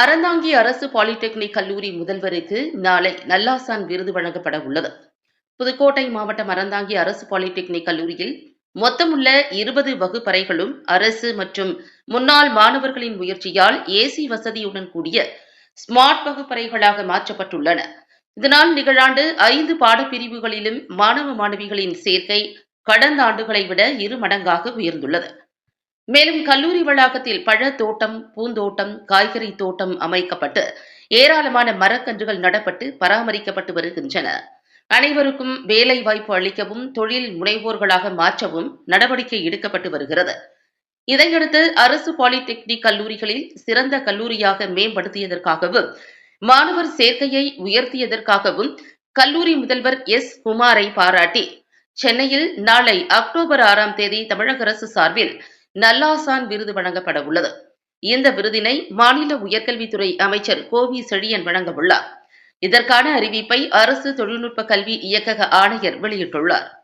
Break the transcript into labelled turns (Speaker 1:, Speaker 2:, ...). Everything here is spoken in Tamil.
Speaker 1: அறந்தாங்கி அரசு பாலிடெக்னிக் கல்லூரி முதல்வருக்கு நாளை நல்லாசான் விருது வழங்கப்பட உள்ளது. புதுக்கோட்டை மாவட்டம் அறந்தாங்கி அரசு பாலிடெக்னிக் கல்லூரியில் மொத்தமுள்ள இருபது வகுப்பறைகளும் அரசு மற்றும் முன்னாள் மாணவர்களின் முயற்சியால் ஏசி வசதியுடன் கூடிய ஸ்மார்ட் வகுப்பறைகளாக மாற்றப்பட்டுள்ளன. இதனால் நிகழாண்டு ஐந்து பாடப்பிரிவுகளிலும் மாணவ மாணவிகளின் சேர்க்கை கடந்த ஆண்டுகளை விட இரு மடங்காக உயர்ந்துள்ளது. மேலும் கல்லூரி வளாகத்தில் பழத்தோட்டம் பூந்தோட்டம் காய்கறி தோட்டம் அமைக்கப்பட்டு ஏராளமான மரக்கன்றுகள் நடப்பட்டு பராமரிக்கப்பட்டு வருகின்றன. அனைவருக்கும் வேலை வாய்ப்பு அளிக்கவும் தொழில் முனைவோர்களாக மாற்றவும் நடவடிக்கை எடுக்கப்பட்டு வருகிறது. இதையடுத்து அரசு பாலிடெக்னிக் கல்லூரிகளில் சிறந்த கல்லூரியாக மேம்படுத்தியதற்காகவும் மாணவர் சேர்க்கையை உயர்த்தியதற்காகவும் கல்லூரி முதல்வர் எஸ். குமாரை பாராட்டி சென்னையில் நாளை அக்டோபர் ஆறாம் தேதி தமிழக அரசு சார்பில் நல்லாசான் விருது வழங்கப்பட உள்ளது இந்த விருதினை மாநில உயர்கல்வித்துறை அமைச்சர் கோவி செழியன் வழங்க உள்ளார். இதற்கான அறிவிப்பை அரசு தொழில்நுட்ப கல்வி இயக்கக ஆணையர் வெளியிட்டுள்ளார்.